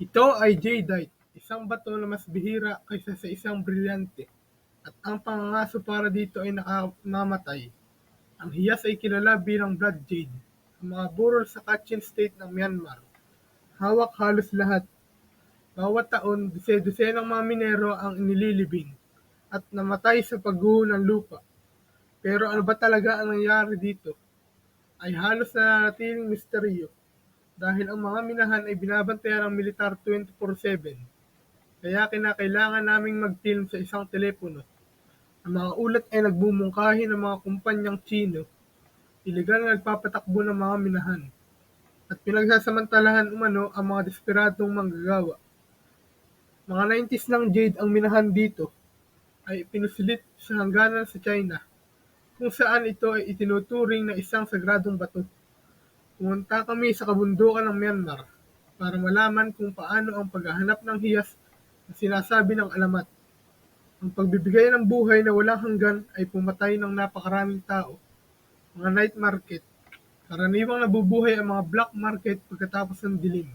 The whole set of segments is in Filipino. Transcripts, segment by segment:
Ito ay jadeite, isang bato na mas bihira kaysa sa isang brilyante, at ang pangangaso para dito ay nakamamatay. Ang hiyas ay kilala bilang blood jade. Ang mga burol sa Kachin State ng Myanmar, hawak halos lahat. Bawat taon, dose-dosenang mga minero ang inililibing at namatay sa pagguho ng lupa. Pero ano ba talaga ang nangyari dito? Ay halos nananatiling misteryo dahil ang mga minahan ay binabantayan ng militar 24-7. Kaya kinakailangan naming mag-film sa isang telepono. Ang mga ulat ay nagbumungkahi ng mga kumpanyang Chino, iligal na nagpapatakbo ng mga minahan, at pinagsasamantalahan umano ang mga desperadong manggagawa. Mga 90s ng Jade ang minahan dito ay pinusulit sa hangganan sa China, kung saan ito ay itinuturing na isang sagradong bato. Pumunta kami sa kabundukan ng Myanmar para malaman kung paano ang paghahanap ng hiyas na sinasabi ng alamat. Ang pagbibigay ng buhay na walang hanggan ay pumatay ng napakaraming tao. Mga night market. Karaniwang nabubuhay ang mga black market pagkatapos ng dilim.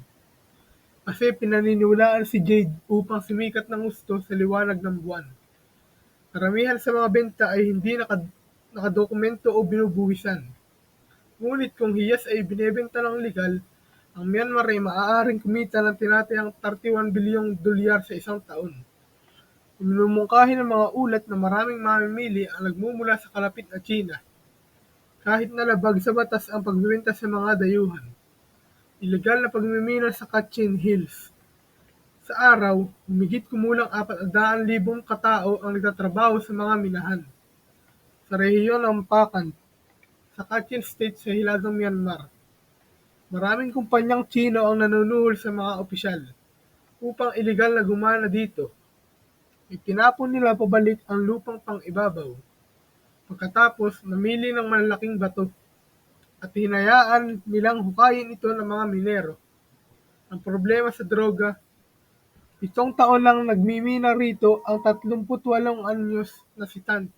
Kasi pinaniniwalaan si Jade upang sumikat ng gusto sa liwanag ng buwan. Karamihan sa mga benta ay hindi nakad nakadokumento o binubuwisan. Ngunit kung hiyas ay binebenta ng legal, ang Myanmar ay maaaring kumita ng tinatayang 31 bilyong dolyar sa isang taon. Minumungkahi ng mga ulat na maraming mamimili ang nagmumula sa kalapit na China. Kahit nalabag sa batas ang pagbibenta sa mga dayuhan. Ilegal na pagmimina sa Kachin Hills. Sa araw, humigit kumulang 400,000 katao ang nagtatrabaho sa mga minahan. Sa rehiyon ng Pakan, sa Kachin State sa hilagang Myanmar. Maraming kumpanyang Chino ang nanunuhol sa mga opisyal upang ilegal na gumana dito. Itinapon nila pabalik ang lupang pang-ibabaw. Pagkatapos, namili ng malalaking bato at hinayaan nilang hukayin ito ng mga minero. Ang problema sa droga, pitong taon lang nagmimina rito ang 38 anyos na si Tan.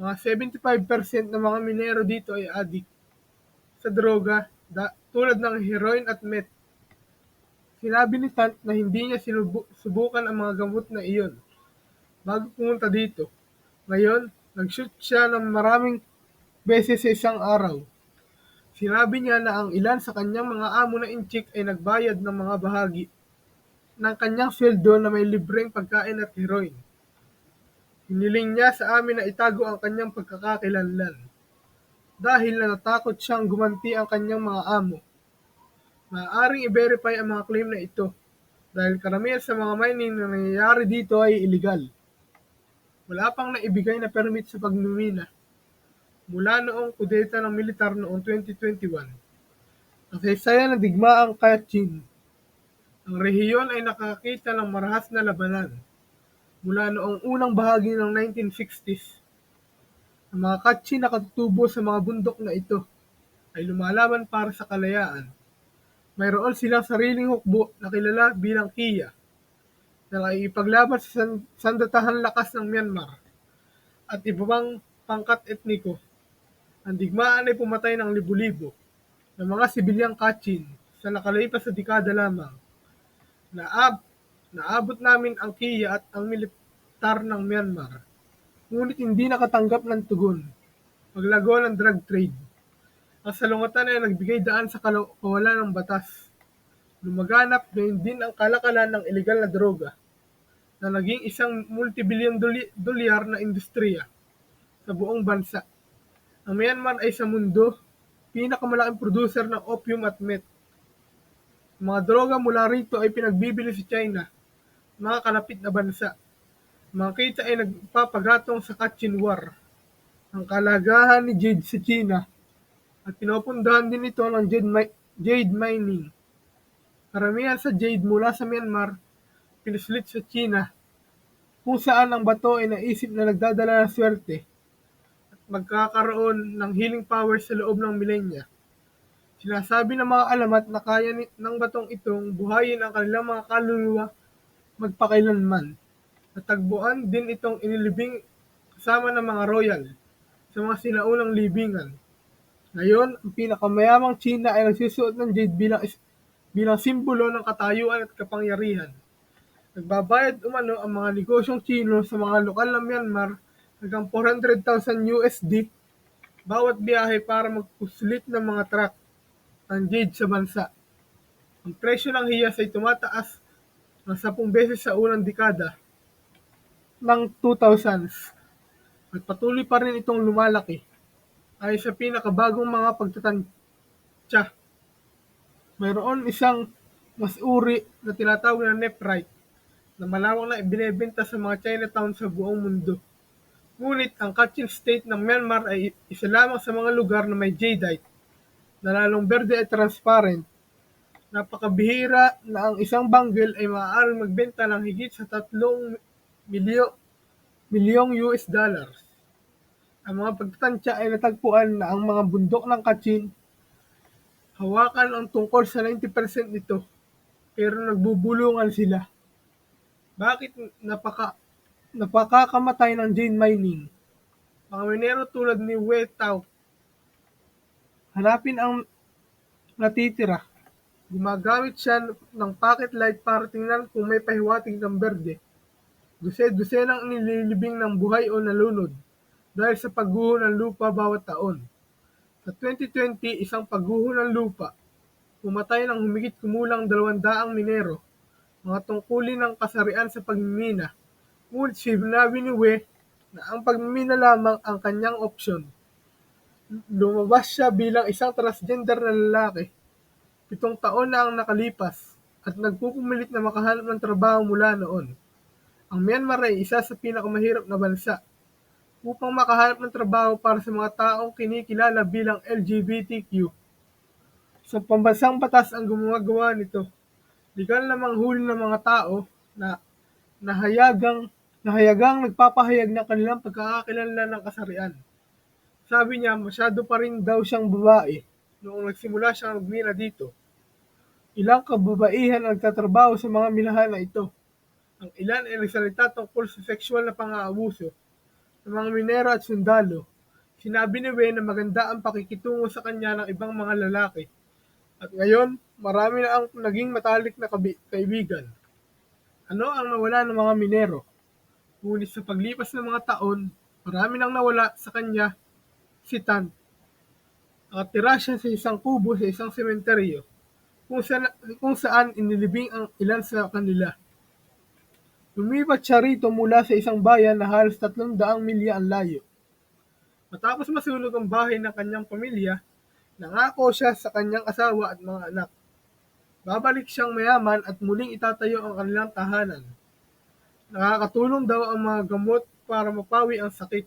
Mga 75% ng mga minero dito ay adik sa droga da, tulad ng heroin at meth. Sinabi ni Tant na hindi niya sinubukan ang mga gamot na iyon bago pumunta dito. Ngayon, nag-shoot siya ng maraming beses sa isang araw. Sinabi niya na ang ilan sa kanyang mga amo na inchik ay nagbayad ng mga bahagi ng kanyang sweldo na may libreng pagkain at heroin. Hiniling niya sa amin na itago ang kanyang pagkakakilanlan dahil na natakot siyang gumanti ang kanyang mga amo. Maaaring i-verify ang mga claim na ito dahil karamihan sa mga mining na nangyayari dito ay illegal. Wala pang naibigay na permit sa pagmimina mula noong kudeta ng militar noong 2021. Kasaysayan ng digmaang Kachin. Ang rehiyon ay nakakita ng marahas na labanan mula noong unang bahagi ng 1960s. Ang mga Kachin na katutubo sa mga bundok na ito ay lumalaban para sa kalayaan mayroon silang sariling hukbo na kilala bilang Kia na nakikipaglaban sa sandatahan lakas ng Myanmar at iba pang pangkat etniko. Ang digmaan ay pumatay ng libu-libo ng mga sibilyang Kachin sa nakalipas sa dekada lamang. Naab, naabot namin ang Kia at ang militar ng Myanmar, ngunit hindi nakatanggap ng tugon. Paglago ng drug trade ang salungatan ay nagbigay daan sa kawalan ng batas. Lumaganap gayon din ang kalakalan ng ilegal na droga na naging isang multibilyon dolyar na industriya sa buong bansa. Ang Myanmar ay sa mundo pinakamalaking producer ng opium at meth. Mga droga mula rito ay pinagbibili sa China, mga kalapit na bansa. Mga kita ay nagpapagatong sa Kachin War. Ang kalagahan ni Jade sa China at pinupundahan din ito ng jade, mi- jade mining. Karamihan sa jade mula sa Myanmar, pinuslit sa China, kung saan ang bato ay naisip na nagdadala ng swerte at magkakaroon ng healing power sa loob ng milenya. Sinasabi ng mga alamat na kaya ng batong itong buhayin ang kanilang mga kaluluwa magpakailanman. Natagbuan din itong inilibing kasama ng mga royal sa mga sinaunang libingan. Ngayon, ang pinakamayamang China ay nagsusuot ng jade bilang bilang simbolo ng katayuan at kapangyarihan. Nagbabayad umano ang mga negosyong Tsino sa mga lokal na Myanmar hanggang $400,000 bawat biyahe para magpuslit ng mga truck ng jade sa bansa. Ang presyo ng hiyas ay tumataas ng 10 beses sa unang dekada ng 2000s at patuloy pa rin itong lumalaki ayon sa pinakabagong mga pagtatantya. Mayroon isang mas uri na tinatawag na nephrite na malawak na ibinebenta sa mga Chinatown sa buong mundo. Ngunit ang Kachin State ng Myanmar ay isa lamang sa mga lugar na may jadeite na lalong berde at transparent. Napakabihira na ang isang banggel ay maaaring magbenta ng higit sa 3 milyo, milyong US dollars. Ang mga pagtatantya ay natagpuan na ang mga bundok ng Kachin hawakan ang tungkol sa 90% nito pero nagbubulungan sila. Bakit napaka napakakamatay ng jade mining? Mga minero tulad ni Wei Tao hanapin ang natitira. Gumagamit siya ng pocket light para tingnan kung may pahiwatig ng berde. Duse-dusenang nililibing ng buhay o nalunod dahil sa pagguho ng lupa bawat taon. Sa 2020, isang pagguho ng lupa, pumatay ng humigit kumulang 200 minero, mga tungkulin ng kasarian sa pagmimina. Ngunit sinabi ni Wei na ang pagmimina lamang ang kanyang opsyon. Lumabas siya bilang isang transgender na lalaki. Pitong taon na ang nakalipas at nagpupumilit na makahanap ng trabaho mula noon. Ang Myanmar ay isa sa pinakamahirap na bansa upang makahanap ng trabaho para sa mga taong kinikilala bilang LGBTQ. Sa pambansang batas ang gumagawa nito. Legal na manghuli ng mga tao na nahayagang nahayagang nagpapahayag ng kanilang pagkakakilanlan ng kasarian. Sabi niya, masyado pa rin daw siyang babae noong nagsimula siyang magmina dito. Ilang kababaihan ang nagtatrabaho sa mga minahan na ito. Ang ilan ay nagsalita tungkol sa sexual na pang-aabuso ng mga minero at sundalo. Sinabi ni Wei na maganda ang pakikitungo sa kanya ng ibang mga lalaki. At ngayon, marami na ang naging matalik na kaibigan. Ano ang nawala ng mga minero? Ngunit sa paglipas ng mga taon, marami nang nawala sa kanya si Tan. Nakatira siya sa isang kubo sa isang sementeryo kung, saan, kung saan inilibing ang ilan sa kanila. Lumipat siya rito mula sa isang bayan na halos 300 milya ang layo. Matapos masunog ang bahay ng kanyang pamilya, nangako siya sa kanyang asawa at mga anak. Babalik siyang mayaman at muling itatayo ang kanilang tahanan. Nakakatulong daw ang mga gamot para mapawi ang sakit.